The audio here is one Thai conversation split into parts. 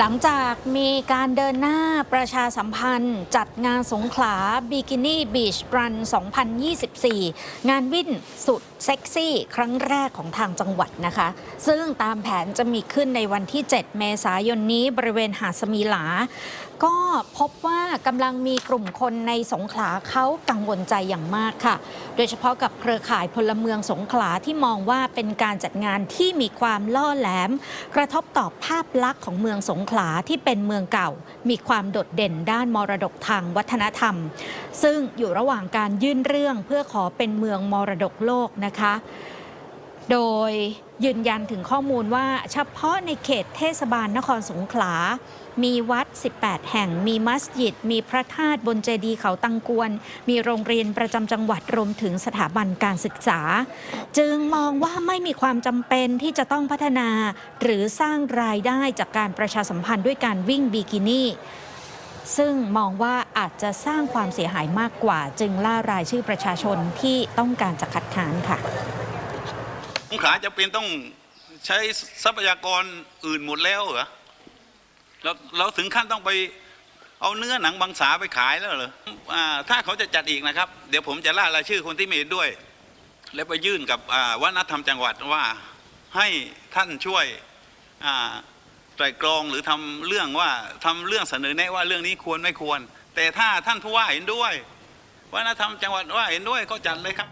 หลังจากมีการเดินหน้าประชาสัมพันธ์ จัดงานสงขลาบิกินี่บีชรัน 2024 งานวิ่งสุดเซ็กซี่ ครั้งแรกของทางจังหวัดนะคะ ซึ่งตามแผนจะมีขึ้นในวันที่ 7 เมษายนนี้บริเวณหาดสมีหลา ก็พบว่ากำลังมีกลุ่มคนในสงขลาเขากังวลใจอย่างมากค่ะ โดยเฉพาะกับเครือข่ายพลเมืองสงขลาที่มองว่าเป็นการจัดงานที่มีความล่อแหลม กระทบต่อภาพลักษณ์ของเมืองสงขลาที่เป็นเมืองเก่า มีความโดดเด่นด้านมรดกทางวัฒนธรรม ซึ่งอยู่ระหว่างการยื่นเรื่องเพื่อขอเป็นเมืองมรดกโลกนะคะ โดยยืนยันถึงข้อมูลว่าเฉพาะในเขตเทศบาลนครสงขลา มีวัด 18 แห่ง มีมัสยิด มีพระธาตุบนเจดีย์เขาตังกวน มีโรงเรียนประจำจังหวัดรวมถึงสถาบันการศึกษา จึงมองว่าไม่มีความจำเป็นที่จะต้องพัฒนา หรือสร้างรายได้จากการประชาสัมพันธ์ด้วยการวิ่งบิกินี่ซึ่งมองว่าอาจจะสร้างความเสียหายมากกว่า จึงล่ารายชื่อประชาชนที่ต้องการจะคัดค้านค่ะ งขลาจะเป็นต้องใช้ทรัพยากรอื่นหมดแล้วเหรอเราเราถึงขั้นต้องไปเอาเนื้อหนังบางสาไปขายแล้วเหรออถ้าเขาจะจัดอีกนะครับ เดี๋ยวผมจะล่ารายชื่อคนที่ม่เห็นด้วย แล้วไปยื่นกับอ่าวัฒนธรรมจังหวัดว่าให้ท่านช่วยไตรตรองหรือทำเรื่องว่าทำเรื่องเสนอแนะว่าเรื่องนี้ควรไม่ควร แต่ถ้าท่านผู้ว่าเห็นด้วยวัฒนธรรมจังหวัดว่าเห็นด้วยก็จัดเลยครับ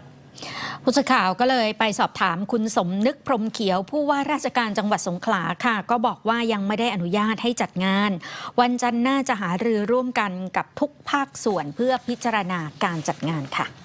ผู้สื่อข่าวก็เลยไปสอบถามคุณสมนึกพรมเขียว ผู้ว่าราชการจังหวัดสงขลาค่ะ ก็บอกว่ายังไม่ได้อนุญาตให้จัดงาน วันจันทร์หน้าจะหารือร่วมกันกับทุกภาคส่วนเพื่อพิจารณาการจัดงานค่ะ